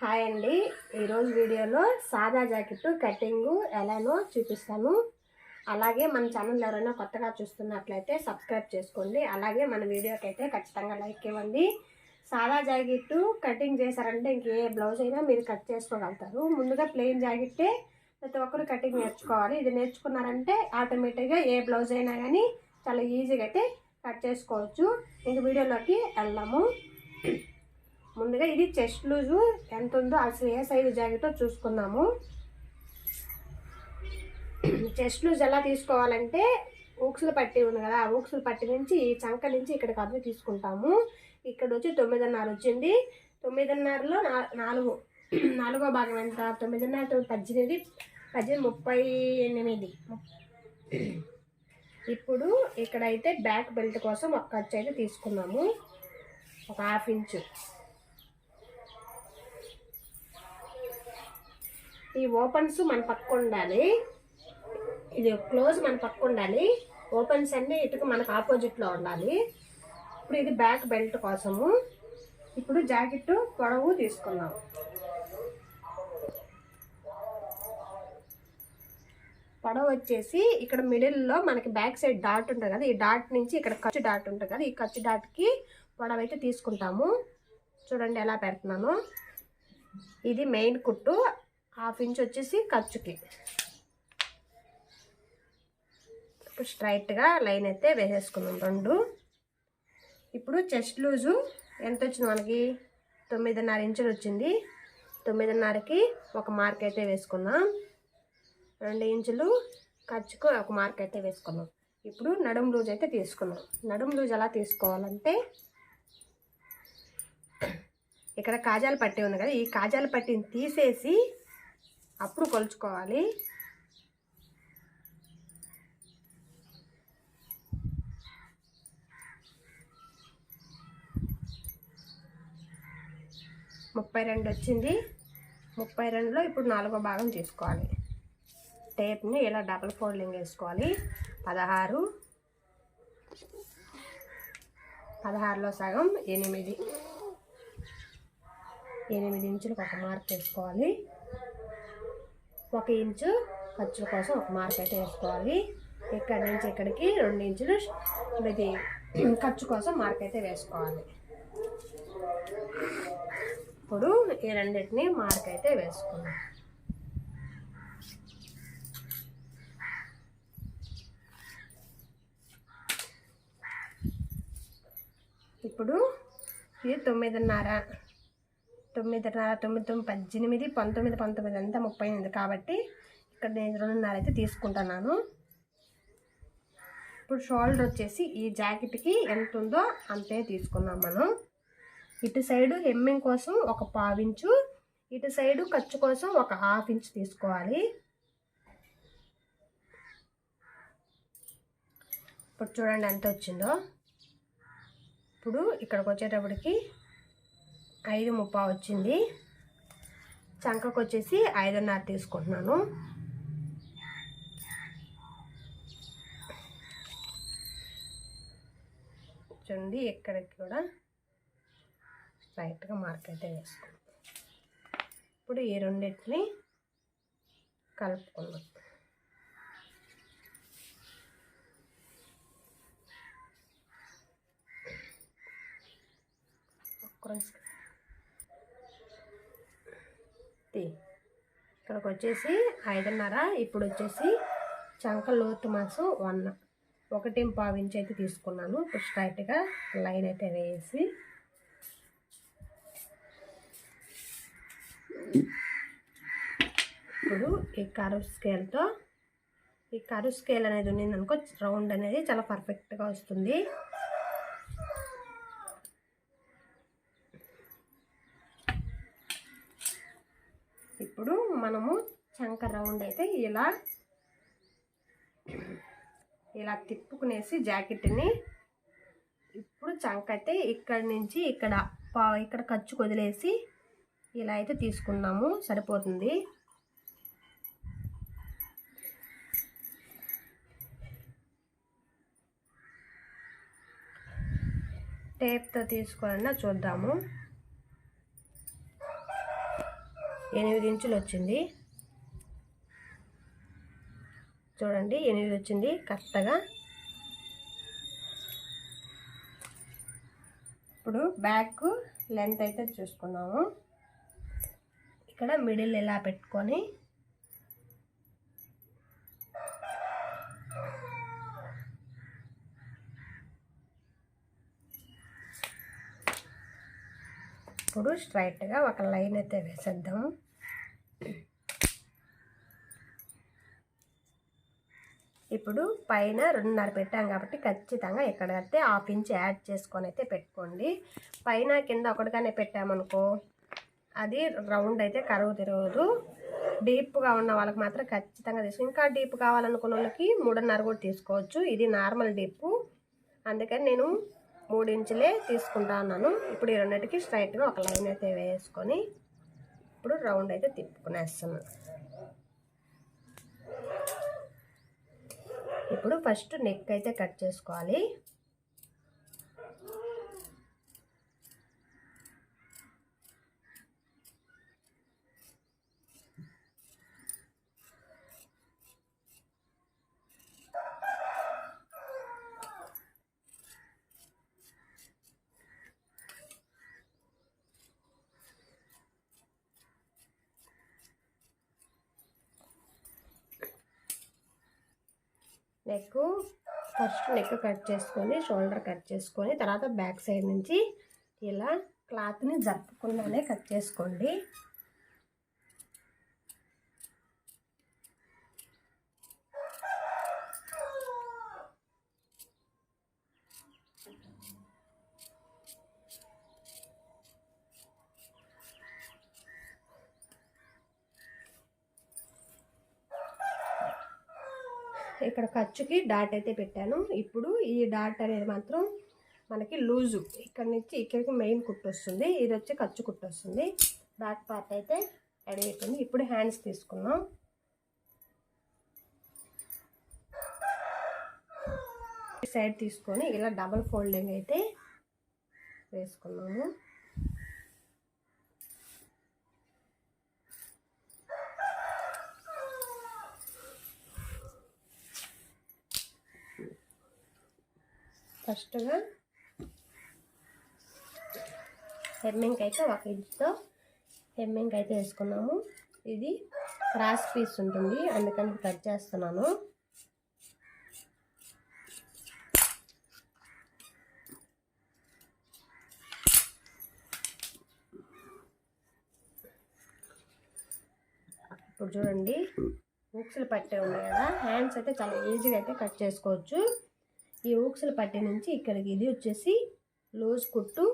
Hi అండి. ఈరోజు వీడియోలో సాదా జాకెట్ కటింగు ఎలానో చూపిస్తాను అలాగే మన ఛానల్ ఎవరైనా కొత్తగా చూస్తున్నట్లయితే సబ్స్క్రైబ్ చేసుకోండి. అలాగే మన వీడియోకి అయితే ఖచ్చితంగా లైక్ ఇవ్వండి. సాదా జాకెట్ కటింగ్ చేశారంటే ఇంక ఏ బ్లౌజ్ అయినా మీరు కట్ చేసుకోగలుగుతారు. ముందుగా ప్లెయిన్ జాకెట్టే ప్రతి ఒక్కరు కటింగ్ నేర్చుకోవాలి. ఇది నేర్చుకున్నారంటే ఆటోమేటిక్గా ఏ బ్లౌజ్ అయినా కానీ చాలా ఈజీగా అయితే కట్ చేసుకోవచ్చు. ఇంక వీడియోలోకి వెళ్దాము. ముందుగా ఇది చెస్ట్ లూజు. ఎంత ఉందో అసలు ఏ సైజు జాకెటో చూసుకుందాము. చెస్ట్ లూజ్ ఎలా తీసుకోవాలంటే ఊక్సులు పట్టి ఉంది కదా ఆ ఊక్సులు పట్టి నుంచి ఈ చంక నుంచి ఇక్కడికి అర్థం తీసుకుంటాము. ఇక్కడ వచ్చి తొమ్మిదిన్నర వచ్చింది. తొమ్మిదిన్నరలో నాలుగు నాలుగో భాగం ఎంత? తొమ్మిదిన్నర పద్దెనిమిది పద్దెనిమిది ముప్పై ఎనిమిది. ఇప్పుడు ఇక్కడైతే బ్యాక్ బెల్ట్ కోసం ఒక ఖర్చు అయితే తీసుకున్నాము. ఒక హాఫ్ ఇంచు. ఈ ఓపెన్స్ మన పక్క ఉండాలి. ఇది క్లోజ్ మన పక్క ఉండాలి. ఓపెన్స్ అన్ని ఇటుకు మనకు ఆపోజిట్లో ఉండాలి. ఇప్పుడు ఇది బ్యాక్ బెల్ట్ కోసము. ఇప్పుడు జాకెట్ పొడవు తీసుకున్నాం పొడవు వచ్చేసి ఇక్కడ మిడిల్లో మనకి బ్యాక్ సైడ్ డాట్ ఉంటుంది కదా ఈ డాట్ నుంచి ఇక్కడ ఖర్చు డాట్ ఉంటుంది కదా ఈ ఖర్చు డాట్కి పొడవు అయితే తీసుకుంటాము. చూడండి ఎలా పెడుతున్నాను. ఇది మెయిన్ కుట్టు. హాఫ్ ఇంచ్ వచ్చేసి ఖర్చుకి. ఇప్పుడు స్ట్రైట్గా లైన్ అయితే వేసేసుకున్నాం రెండు. ఇప్పుడు చెస్ట్ లూజు ఎంత వచ్చింది మనకి? తొమ్మిదిన్నర ఇంచులు వచ్చింది. తొమ్మిదిన్నరకి ఒక మార్క్ అయితే వేసుకున్నాం రెండు ఇంచులు ఖర్చుకు ఒక మార్క్ అయితే వేసుకున్నాం ఇప్పుడు నడుము లూజ్ అయితే తీసుకున్నాం నడుము లూజ్ ఎలా తీసుకోవాలంటే ఇక్కడ కాజాలు పట్టి ఉంది కదా ఈ కాజాలు పట్టిని తీసేసి అప్పుడు కొలుచుకోవాలి. ముప్పై రెండు వచ్చింది. ముప్పై రెండులో ఇప్పుడు నాలుగో భాగం తీసుకోవాలి టేప్ని ఇలా డబల్ ఫోల్డింగ్ వేసుకోవాలి. పదహారు. పదహారులో సగం ఎనిమిది. ఎనిమిది ఇంచులకు ఒక మార్క్ వేసుకోవాలి. ఒక ఇంచు ఖర్చుల కోసం ఒక మార్క్ అయితే వేసుకోవాలి. ఇక్కడ నుంచి ఇక్కడికి రెండు ఇంచులు ఇది ఖర్చు కోసం మార్క్ అయితే వేసుకోవాలి. ఇప్పుడు ఈ రెండింటిని మార్క్ అయితే వేసుకున్నాం ఇప్పుడు ఇది తొమ్మిదిన్నర. తొమ్మిదిన్నర తొమ్మిది తొమ్మిది పద్దెనిమిది పంతొమ్మిది పంతొమ్మిది అంతా ముప్పై ఎనిమిది కాబట్టి ఇక్కడ నేను రెండున్నర అయితే తీసుకుంటున్నాను. ఇప్పుడు షోల్డర్ వచ్చేసి ఈ జాకెట్కి ఎంత ఉందో అంతే తీసుకున్నాం మనం. ఇటు సైడు హెమ్మింగ్ కోసం ఒక పావించు ఇటు సైడు ఖర్చు కోసం ఒక హాఫ్ ఇంచ్ తీసుకోవాలి. ఇప్పుడు చూడండి ఎంత వచ్చిందో. ఇప్పుడు ఇక్కడికి వచ్చేటప్పటికి ఐదు ముప్పా వచ్చింది. చంకకు వచ్చేసి ఐదున్నర తీసుకుంటున్నాను. చూడండి ఎక్కడికి కూడా స్ట్రైట్గా మార్క్ అయితే వేసుకుంటాం ఇప్పుడు ఈ రెండింటిని కలుపుకున్నాం ఒక్క తీ. ఇక్కడికి వచ్చేసి ఐదున్నర ఇప్పుడు వచ్చేసి చంక లోతు మాసం వన్. ఒకటి పావు ఇంచ్ అయితే తీసుకున్నాను. ఇప్పుడు స్ట్రైట్గా లైన్ అయితే వేసి. ఇప్పుడు ఈ కరువు స్కేల్తో ఈ కరువు స్కేల్ అనేది ఉన్నింది అనుకో రౌండ్ అనేది చాలా పర్ఫెక్ట్గా వస్తుంది. ఇప్పుడు మనము చంక రౌండ్ అయితే ఇలా ఇలా తిప్పుకునేసి జాకెట్ని ఇప్పుడు చంక అయితే ఇక్కడ నుంచి ఇక్కడ పా ఇక్కడ ఖర్చు వదిలేసి ఇలా అయితే తీసుకున్నాము సరిపోతుంది. టేప్తో తీసుకోవాలన్నా చూద్దాము. ఎనిమిది ఇంచులు వచ్చింది. చూడండి ఎనిమిది వచ్చింది. కరెక్ట్గా. ఇప్పుడు బ్యాక్ లెంత్ అయితే చూసుకున్నాము. ఇక్కడ మిడిల్ ఇలా పెట్టుకొని ఇప్పుడు స్ట్రైట్గా ఒక లైన్ అయితే వేసేద్దాం ఇప్పుడు పైన రెండున్నర పెట్టాం కాబట్టి ఖచ్చితంగా ఎక్కడైతే హాఫ్ ఇంచ్ యాడ్ చేసుకొని అయితే పెట్టుకోండి. పైన కింద ఒకటిగానే పెట్టామనుకో అది రౌండ్ అయితే కరువు తిరగదు డీప్గా ఉన్న వాళ్ళకి మాత్రం ఖచ్చితంగా తీసుకో ఇంకా డీప్ కావాలనుకున్న వాళ్ళకి మూడున్నర కూడా తీసుకోవచ్చు. ఇది నార్మల్ డీప్. అందుకని నేను మూడు ఇంచులే తీసుకుంటా ఉన్నాను. ఇప్పుడు ఈ రెండింటికి స్ట్రైట్గా ఒక లైన్ అయితే వేసుకొని ఇప్పుడు రౌండ్ అయితే తిప్పుకునేస్తున్నాను. ఇప్పుడు ఫస్ట్ నెక్ అయితే కట్ చేసుకోవాలి. నెక్ ఫస్ట్ నెక్ కట్ చేసుకొని షోల్డర్ కట్ చేసుకొని తర్వాత బ్యాక్ సైడ్ నుంచి ఇలా క్లాత్ని జరుపుకుండానే కట్ చేసుకోండి. ఇక్కడ ఖర్చుకి డాట్ అయితే పెట్టాను. ఇప్పుడు ఈ డాట్ అనేది మాత్రం మనకి లూజు. ఇక్కడ నుంచి ఇక్కడికి మెయిన్ కుట్టు వస్తుంది ఇది వచ్చి ఖర్చు కుట్టు వస్తుంది బ్యాక్ పార్ట్ అయితే రెడీ అయిపోయింది. ఇప్పుడు హ్యాండ్స్ తీసుకున్నాం సైడ్ తీసుకొని ఇలా డబల్ ఫోల్డింగ్ అయితే వేసుకున్నాము ఫస్ట్గా హెమ్మింగ్ అయితే ఒక ఇంచుతో హెమ్మింగ్ అయితే వేసుకున్నాము. ఇది క్రాస్ పీస్ ఉంటుంది అందుకని కట్ చేస్తున్నాను. ఇప్పుడు చూడండి బుక్స్లు పట్టే ఉన్నాయి కదా హ్యాండ్స్ అయితే చాలా ఈజీగా అయితే కట్ చేసుకోవచ్చు. ఈ ఊక్సల పట్టి నుంచి ఇక్కడికి ఇది వచ్చేసి లూజ్ కుట్టు.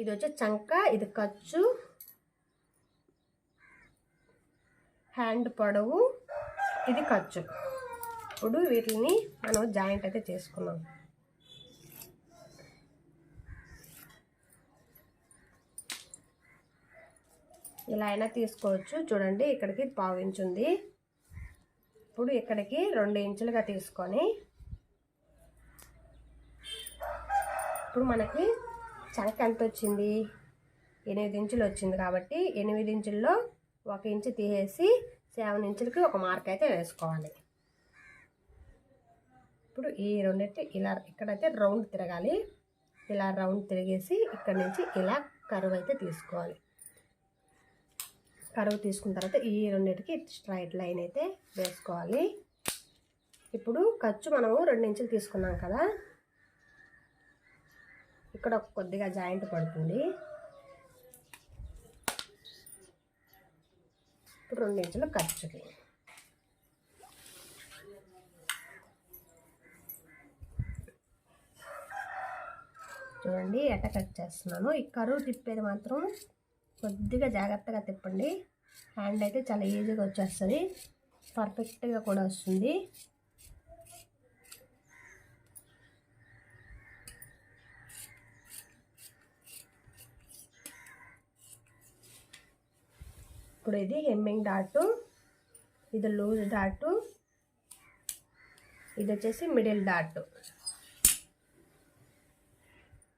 ఇది వచ్చే చంక ఇది ఖర్చు. హ్యాండ్ పొడవు ఇది ఖర్చు. ఇప్పుడు వీటిని మనం జాయింట్ అయితే చేసుకున్నాం. ఇలా అయినా తీసుకోవచ్చు. చూడండి ఇక్కడికి పావించుంది ఇప్పుడు ఇక్కడికి రెండు ఇంచులుగా తీసుకొని ఇప్పుడు మనకి చంక ఎంత వచ్చింది? ఎనిమిది ఇంచులు వచ్చింది కాబట్టి ఎనిమిది ఇంచుల్లో ఒక ఇంచు తీసేసి సెవెన్ ఇంచులకి ఒక మార్క్ అయితే వేసుకోవాలి. ఇప్పుడు ఈ రెండైతే ఇలా ఇక్కడైతే రౌండ్ తిరగాలి. ఇలా రౌండ్ తిరిగేసి ఇక్కడ నుంచి ఇలా కరువు అయితే తీసుకోవాలి. కరువు తీసుకున్న తర్వాత ఈ రెండింటికి స్ట్రైట్ లైన్ అయితే వేసుకోవాలి. ఇప్పుడు ఖర్చు మనము రెండు ఇంచులు తీసుకున్నాం కదా. ఇక్కడ కొద్దిగా జాయింట్ పడుతుంది. ఇప్పుడు రెండు ఇంచులు ఖర్చుకి. చూడండి ఎట్ట కట్ చేస్తున్నాను. ఈ కరువు తిప్పేది మాత్రం కొద్దిగా జాగ్రత్తగా తిప్పండి. హ్యాండ్ అయితే చాలా ఈజీగా వచ్చేస్తుంది. పర్ఫెక్ట్గా కూడా వస్తుంది. ఇప్పుడు ఇది హెమ్మింగ్ డాటు ఇది లూజ్ డాటు ఇది వచ్చేసి మిడిల్ డాట్.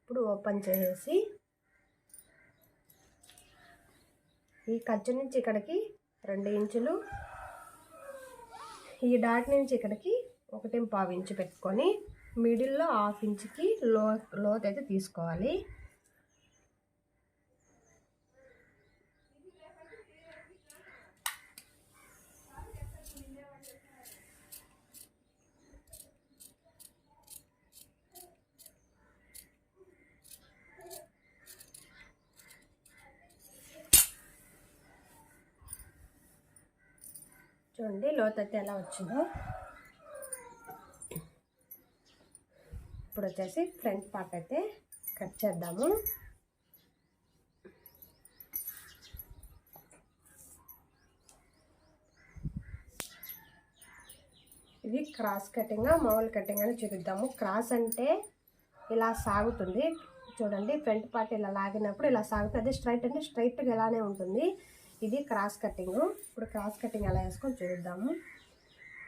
ఇప్పుడు ఓపెన్ చేసేసి ఈ ఖర్చు నుంచి ఇక్కడికి రెండు ఇంచులు ఈ డాట్ నుంచి ఇక్కడికి ఒకటి పావు ఇంచు పెట్టుకొని మిడిల్లో హాఫ్ ఇంచుకి లో లోత్ అయితే తీసుకోవాలి. చూడండి లోతైతే ఎలా వచ్చిందో. ఇప్పుడు వచ్చేసి ఫ్రంట్ పార్ట్ అయితే కట్ చేద్దాము. ఇది క్రాస్ కటింగ్ మామూలు కటింగ్ అని చూపిద్దాము. క్రాస్ అంటే ఇలా సాగుతుంది. చూడండి ఫ్రంట్ పార్ట్ ఇలా లాగినప్పుడు ఇలా సాగుతుంది. అదే స్ట్రైట్ అంటే స్ట్రైట్గా ఇలానే ఉంటుంది. ఇది క్రాస్ కటింగ్ ఇప్పుడు క్రాస్ కటింగ్ ఎలా వేసుకొని చూద్దాము.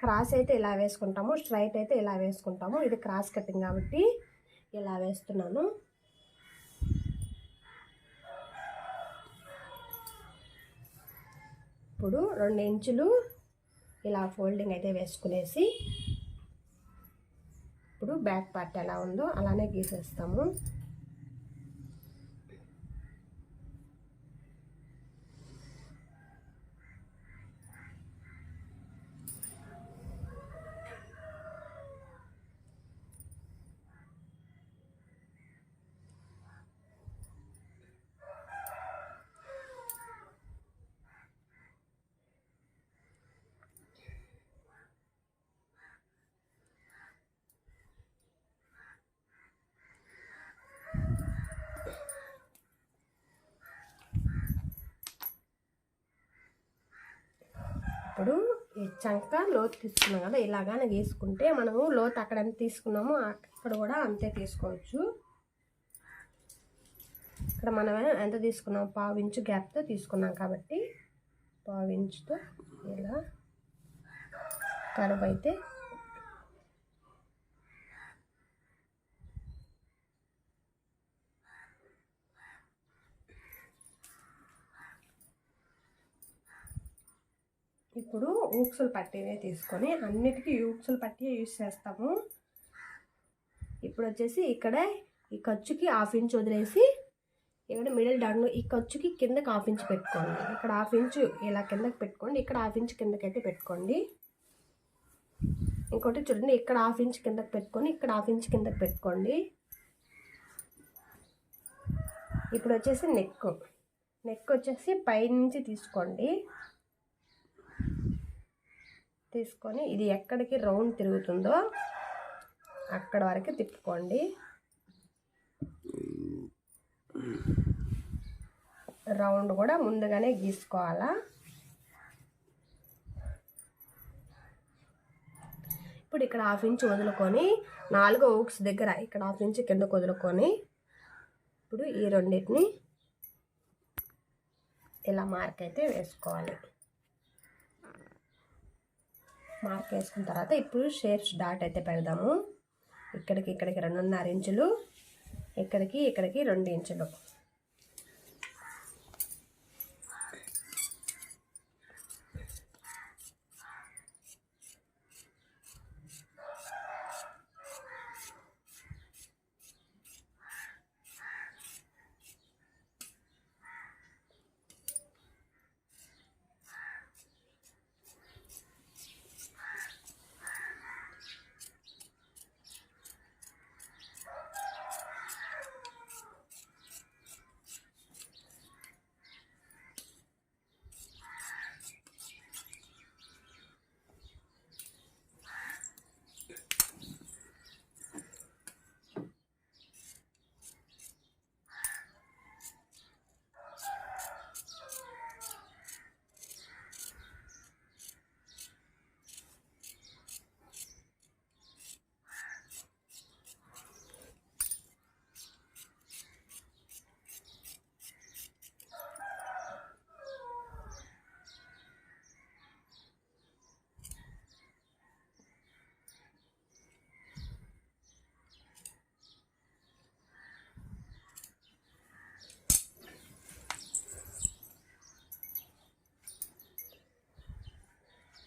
క్రాస్ అయితే ఇలా వేసుకుంటాము. స్ట్రైట్ అయితే ఇలా వేసుకుంటాము. ఇది క్రాస్ కటింగ్ కాబట్టి ఇలా వేస్తున్నాను. ఇప్పుడు రెండు ఇంచులు ఇలా ఫోల్డింగ్ అయితే వేసుకునేసి ఇప్పుడు బ్యాక్ పార్ట్ ఎలా ఉందో అలానే గీసేస్తాము. ఇప్పుడు ఈ చంక లోతు తీసుకున్నాం కదా ఇలాగానే గీసుకుంటే మనము లోతు అక్కడ ఎంత తీసుకున్నామో అక్కడ కూడా అంతే తీసుకోవచ్చు. ఇక్కడ మనం ఎంత తీసుకున్నాం? పావు ఇంచు గ్యాప్తో తీసుకున్నాం కాబట్టి పావు ఇంచుతో ఇలా కరువు అయితే ఇప్పుడు ఊక్సులు పట్టీనే తీసుకొని అన్నిటికీ ఊక్సులు పట్టీ యూజ్ చేస్తాము. ఇప్పుడు వచ్చేసి ఇక్కడ ఈ ఖర్చుకి హాఫ్ ఇంచ్ వదిలేసి ఇక్కడ మిడిల్ డౌన్ ఈ ఖర్చుకి కిందకి హాఫ్ ఇంచ్ పెట్టుకోండి. ఇక్కడ హాఫ్ ఇంచ్ ఇలా కిందకి పెట్టుకోండి ఇక్కడ హాఫ్ ఇంచ్ కిందకైతే పెట్టుకోండి. ఇంకోటి చూడండి ఇక్కడ హాఫ్ ఇంచ్ కిందకి పెట్టుకొని ఇక్కడ హాఫ్ ఇంచ్ కిందకి పెట్టుకోండి. ఇప్పుడు వచ్చేసి నెక్ నెక్ వచ్చేసి పైనుంచి తీసుకోండి. తీసుకొని ఇది ఎక్కడికి రౌండ్ తిరుగుతుందో అక్కడ వరకు తిప్పుకోండి. రౌండ్ కూడా ముందుగానే గీసుకోవాలా? ఇప్పుడు ఇక్కడ హాఫ్ ఇంచ్ వదులుకొని నాలుగో ఊక్స్ దగ్గర ఇక్కడ హాఫ్ ఇంచ్ కిందకు వదులుకొని ఇప్పుడు ఈ రెండింటిని ఇలా మార్క్ అయితే వేసుకోవాలి. మార్క్ వేసుకున్న తర్వాత ఇప్పుడు షేప్స్ డాట్ అయితే పెడదాము. ఇక్కడికి ఇక్కడికి రెండున్నర ఇంచులు ఇక్కడికి ఇక్కడికి రెండు ఇంచులు.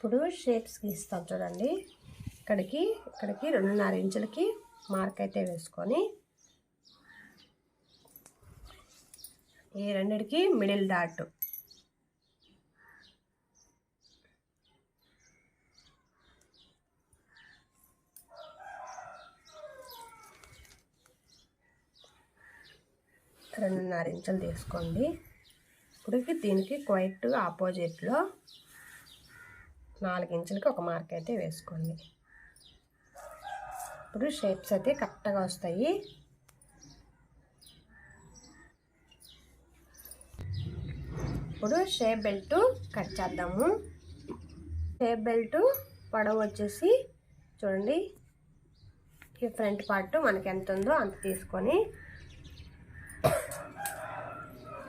ఇప్పుడు షేప్స్ గీస్తాం చూడండి. ఇక్కడికి ఇక్కడికి రెండున్నర ఇంచులకి మార్క్ అయితే వేసుకొని ఈ రెండిటికి మిడిల్ డాట్ రెండున్నర ఇంచులు తీసుకోండి. ఇప్పుడు దీనికి క్వైట్ ఆపోజిట్లో నాలుగు ఇంచులకి ఒక మార్క్ అయితే వేసుకోండి. ఇప్పుడు షేప్స్ అయితే కరెక్ట్గా వస్తాయి. ఇప్పుడు షేప్ బెల్ట్ కట్ చేద్దాము. షేప్ బెల్ట్ పొడవు వచ్చేసి చూడండి. ఈ ఫ్రంట్ పార్ట్ మనకి ఎంత ఉందో అంత తీసుకొని.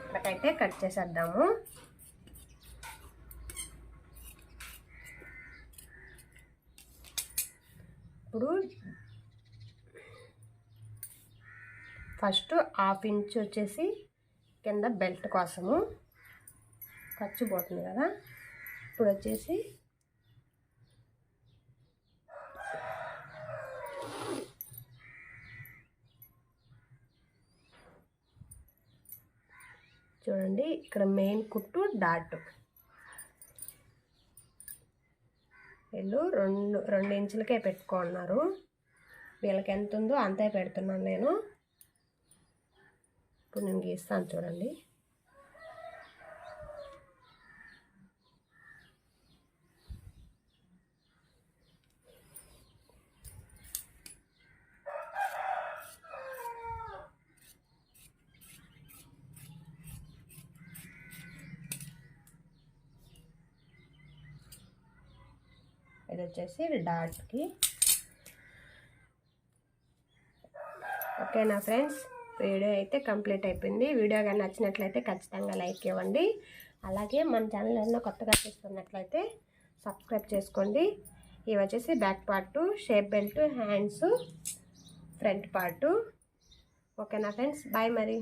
ఇక్కడైతే కట్ చేసేద్దాము ఇప్పుడు ఫస్ట్ హాఫ్ ఇంచ్ వచ్చేసి కింద బెల్ట్ కోసము. ఖర్చు పోతుంది కదా. ఇప్పుడు వచ్చేసి చూడండి ఇక్కడ మెయిన్ కుట్టు డాట్. వీళ్ళు రెండు రెండు ఇంచులకే పెట్టుకున్నారు. వీళ్ళకి ఎంత ఉందో అంతే పెడుతున్నాను నేను. ఇప్పుడు నేను గీస్తాను చూడండి. ఇది వచ్చేసి డాట్కి. ఓకేనా ఫ్రెండ్స్? వీడియో అయితే కంప్లీట్ అయిపోయింది. వీడియో కానీ నచ్చినట్లయితే ఖచ్చితంగా లైక్ ఇవ్వండి. అలాగే మన ఛానల్ ఏదైనా కొత్తగా చూస్తున్నట్లయితే సబ్స్క్రైబ్ చేసుకోండి. ఇవి వచ్చేసి back part shape belt hands front part. ఓకేనా ఫ్రెండ్స్? బాయ్ మరి.